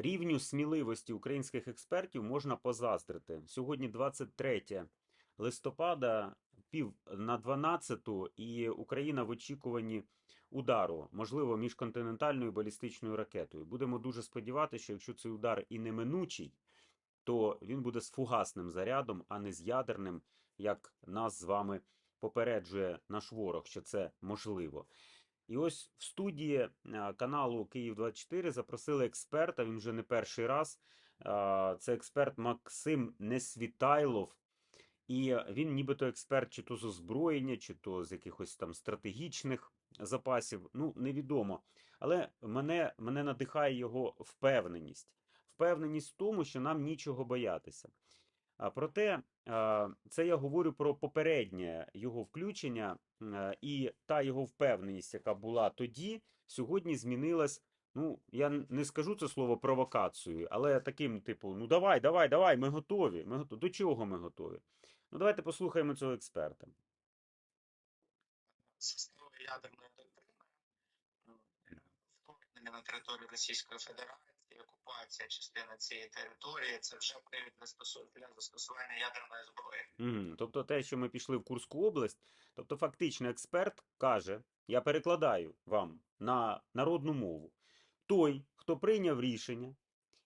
Рівню сміливості українських експертів можна позаздрити. Сьогодні 23 листопада, пів на 12, і Україна в очікуванні удару, можливо, міжконтинентальною балістичною ракетою. Будемо дуже сподіватися, що якщо цей удар і неминучий, то він буде з фугасним зарядом, а не з ядерним, як нас з вами попереджує наш ворог, що це можливо. І ось в студії каналу Київ 24 запросили експерта. Він вже не перший раз. Це експерт Максим Несвітайлов. І він нібито експерт чи то з озброєння, чи то з якихось там стратегічних запасів. Ну, невідомо. Але мене, мене надихає його впевненість. Впевненість в тому, що нам нічого боятися. Проте, це я говорю про попереднє його включення, е, і та його впевненість, яка була тоді, сьогодні змінилась. Ну, я не скажу це слово провокацією, але таким, типу, ну давай, давай, давай, ми готові. Ми готові. До чого ми готові? Ну, давайте послухаємо цього експерта. системи ядерної доктрини, вторгнення на територію Російської Федерації, окупація частини цієї території це вже привід для стосу- застосування ядерної зброї. Мгм. Тобто те, що ми пішли в Курську область, тобто фактично експерт каже, я перекладаю вам на народну мову. Той, хто прийняв рішення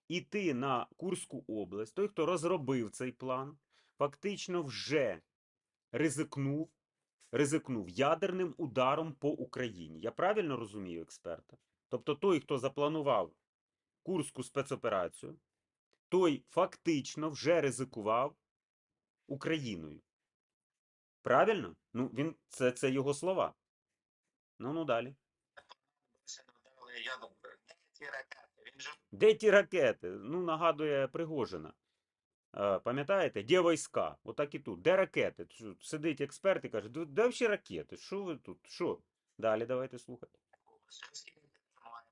іти на Курську область, той, хто розробив цей план, фактично вже ризикнув, ризикнув ядерним ударом по Україні. Я правильно розумію експерта? Тобто той, хто запланував Курську спецоперацію, той фактично вже ризикував Україною. Правильно? Ну, він, це, це його слова. Ну, ну далі. Де ті ракети? Ну, нагадує Пригожина. Е, пам'ятаєте? Де війська? Отак і тут. Де ракети? Сидить експерт і каже, «Де- де ракети? Що ви тут? Що? Далі давайте слухати. зв'язки не маємо.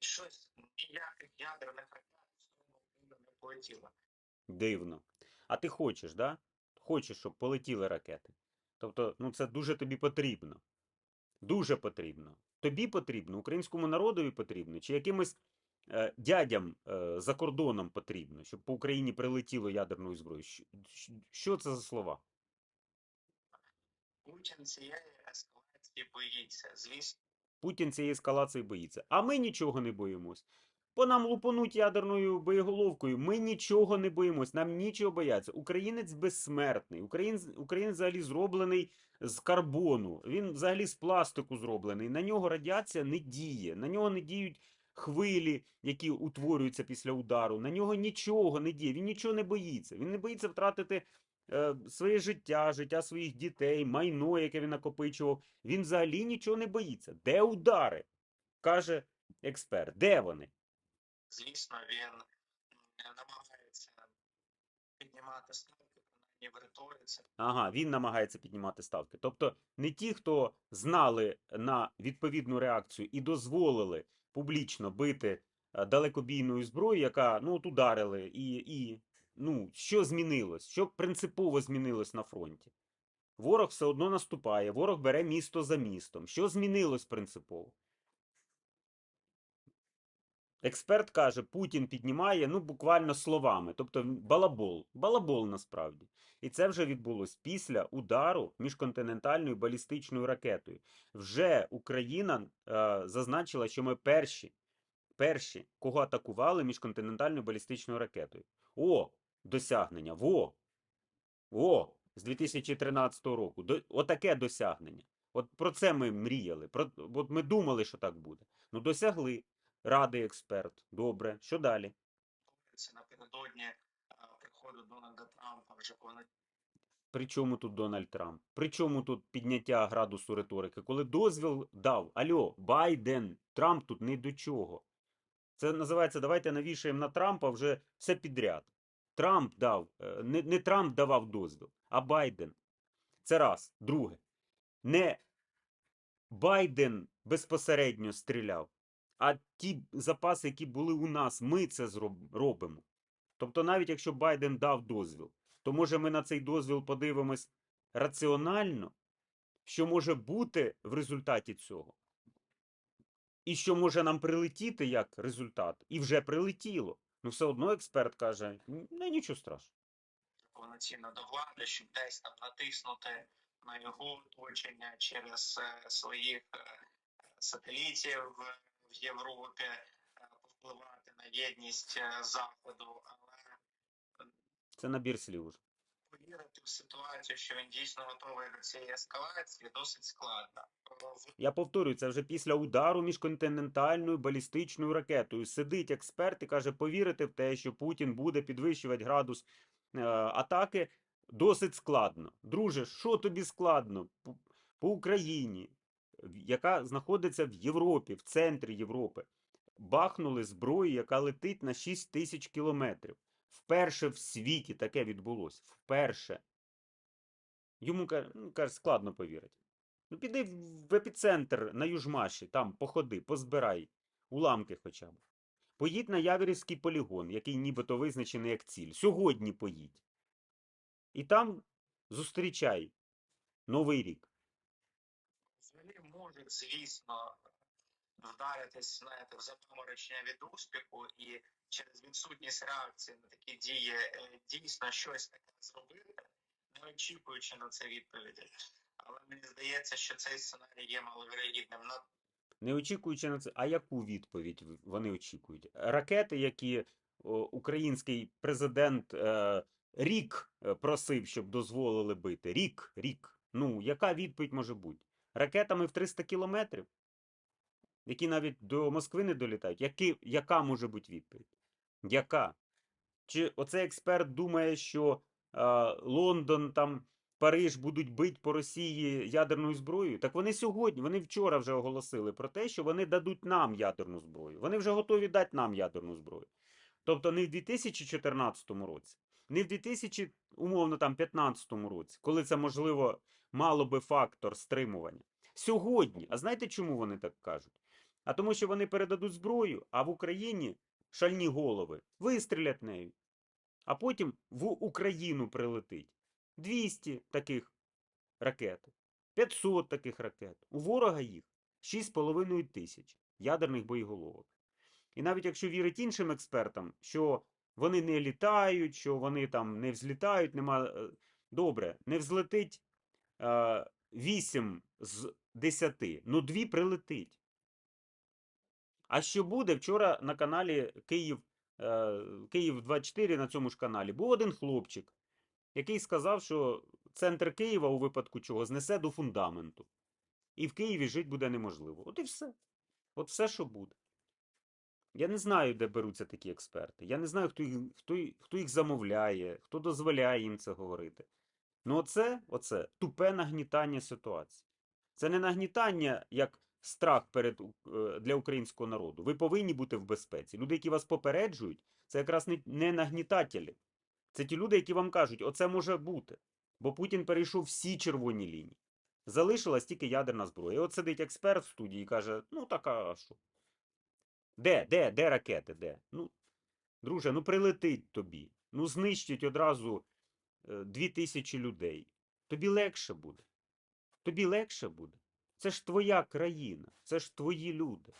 І щось ніяких ядерних ракет в не полетіло. Дивно. А ти хочеш, да? Хочеш, щоб полетіли ракети. Тобто, ну це дуже тобі потрібно. Дуже потрібно. Тобі потрібно, українському народові потрібно, чи якимось е, дядям е, за кордоном потрібно, щоб по Україні прилетіло ядерною зброєю. Що, що- що це за слова? Путін цієї ескалації боїться. Звісно, Путін цієї ескалації боїться. А ми нічого не боїмось. По нам лупануть ядерною боєголовкою. Ми нічого не боїмось, нам нічого бояться. Українець безсмертний. Українець, українець взагалі зроблений з карбону. Він взагалі з пластику зроблений. На нього радіація не діє. На нього не діють хвилі, які утворюються після удару. На нього нічого не діє. Він нічого не боїться. Він не боїться втратити своє життя, життя своїх дітей, майно, яке він накопичував. Він взагалі нічого не боїться. Де удари? каже експерт. Де вони? звісно, він намагається піднімати ставки, в риториці. Ага, він намагається піднімати ставки. Тобто не ті, хто знали на відповідну реакцію і дозволили публічно бити е, далекобійною зброєю, яка ну от ударили, і, і ну що змінилось? Що принципово змінилось на фронті? Ворог все одно наступає, ворог бере місто за містом. Що змінилось принципово? Експерт каже, Путін піднімає ну буквально словами, тобто балабол, балабол насправді. І це вже відбулось після удару міжконтинентальною балістичною ракетою. Вже Україна е, зазначила, що ми перші, перші, кого атакували міжконтинентальною балістичною ракетою. О, досягнення! Во! О, з 2013 року. До, отаке досягнення. От про це ми мріяли. Про, от ми думали, що так буде. Ну, досягли. Радий експерт. Добре. Що далі? Напередодні приходу Дональда Трампа вже повно При чому тут Дональд Трамп? При чому тут підняття градусу риторики? Коли дозвіл дав, альо, Байден, Трамп тут не до чого. Це називається давайте навішаємо на Трампа вже все підряд. Трамп дав, е, не, не Трамп давав дозвіл, а Байден. Це раз. Друге. Не Байден безпосередньо стріляв, а ті запаси, які були у нас, ми це робимо. Тобто, навіть якщо Байден дав дозвіл, то може ми на цей дозвіл подивимось раціонально, що може бути в результаті цього. і що може нам прилетіти як результат, і вже прилетіло. Ну, все одно експерт каже: не нічого страшного. повноцінно до влади, щоб десь там натиснути на його оточення через е, своїх е, сателітів в- Європі, е, повпливати на єдність Заходу, але Це набір слів уже. повірити в ситуацію, що він дійсно готовий до цієї ескалації, досить складно. Я повторюю, це вже після удару міжконтинентальною балістичною ракетою. Сидить експерт і каже, повірити в те, що Путін буде підвищувати градус е, атаки, досить складно. Друже, що тобі складно? По, по Україні, яка знаходиться в Європі, в центрі Європи, бахнули зброю, яка летить на 6 тисяч кілометрів. Вперше в світі таке відбулося. Вперше. Йому ка- ну, каже, складно повірити. Ну, піди в епіцентр на Южмаші, там походи, позбирай уламки хоча б. Поїдь на Яворівський полігон, який нібито визначений як ціль. Сьогодні поїдь. І там зустрічай Новий рік. Взагалі можуть, звісно, вдаритись знаєте, в запоморочення від успіху і через відсутність реакції на такі дії е, дійсно щось таке зробити, не очікуючи на це відповіді. Але мені здається, що цей сценарій є маловірогідним. Не очікуючи на це, а яку відповідь вони очікують? Ракети, які український президент е, рік е, просив, щоб дозволили бити. Рік, рік. Ну, яка відповідь може бути? Ракетами в 300 кілометрів, які навіть до Москви не долітають. Які, яка може бути відповідь? Яка? Чи оцей експерт думає, що Лондон, там, Париж будуть бити по Росії ядерною зброєю? Так вони сьогодні, вони вчора вже оголосили про те, що вони дадуть нам ядерну зброю. Вони вже готові дати нам ядерну зброю. Тобто не в 2014 році, не в 2000, умовно там 15 році, коли це можливо мало би фактор стримування. Сьогодні. А знаєте, чому вони так кажуть? А тому, що вони передадуть зброю, а в Україні шальні голови вистрілять нею. А потім в Україну прилетить 200 таких ракет, 500 таких ракет. У ворога їх 6,5 тисяч ядерних боєголовок. І навіть якщо вірить іншим експертам, що вони не літають, що вони там не взлітають, нема. е, Добре, не взлетить е, 8 з 10, ну 2 прилетить. А що буде? Вчора на каналі Київ, Київ 24 на цьому ж каналі був один хлопчик, який сказав, що центр Києва у випадку чого знесе до фундаменту. І в Києві жити буде неможливо. От і все. От все, що буде. Я не знаю, де беруться такі експерти. Я не знаю, хто їх, хто, хто їх замовляє, хто дозволяє їм це говорити. Ну, оце, оце тупе нагнітання ситуації. Це не нагнітання як страх перед е, для українського народу. Ви повинні бути в безпеці. Люди, які вас попереджують, це якраз не, нагнітателі. Це ті люди, які вам кажуть, оце може бути. Бо Путін перейшов всі червоні лінії. Залишилась тільки ядерна зброя. І от сидить експерт в студії і каже: ну так а що? Де, де, де ракети? Де? Ну, друже, ну прилетить тобі. Ну знищить одразу е, дві тисячі людей. Тобі легше буде. Тобі легше буде. Це ж твоя країна, це ж твої люди.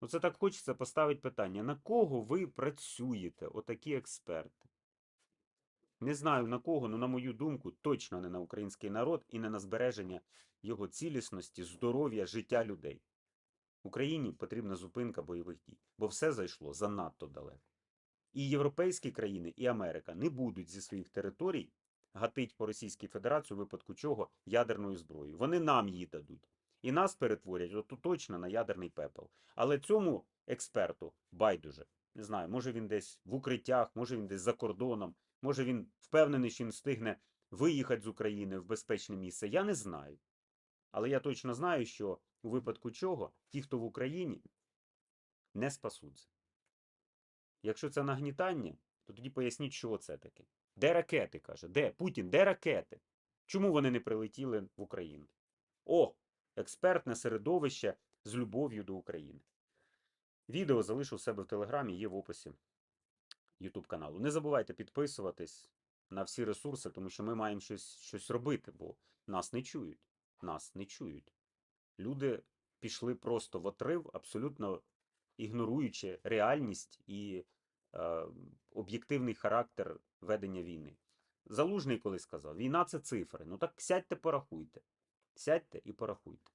Оце так хочеться поставити питання: на кого ви працюєте, отакі експерти? Не знаю на кого, але на мою думку, точно не на український народ і не на збереження його цілісності, здоров'я, життя людей. Україні потрібна зупинка бойових дій, бо все зайшло занадто далеко. І європейські країни, і Америка не будуть зі своїх територій гатить по Російській Федерації, у випадку чого ядерною зброєю. Вони нам її дадуть. І нас перетворять от точно на ядерний пепел. Але цьому експерту байдуже. Не знаю, може він десь в укриттях, може він десь за кордоном, може він впевнений, що він встигне виїхати з України в безпечне місце. Я не знаю. Але я точно знаю, що у випадку чого ті, хто в Україні, не спасуться. Якщо це нагнітання, то тоді поясніть, що це таке. Де ракети, каже? Де? Путін, де ракети? Чому вони не прилетіли в Україну? О, експертне середовище з любов'ю до України. Відео залишу в себе в Телеграмі, є в описі YouTube каналу. Не забувайте підписуватись на всі ресурси, тому що ми маємо щось, щось робити, бо нас не чують. Нас не чують. Люди пішли просто в отрив, абсолютно ігноруючи реальність і об'єктивний характер ведення війни. Залужний коли сказав, війна це цифри. Ну так сядьте, порахуйте. Сядьте і порахуйте.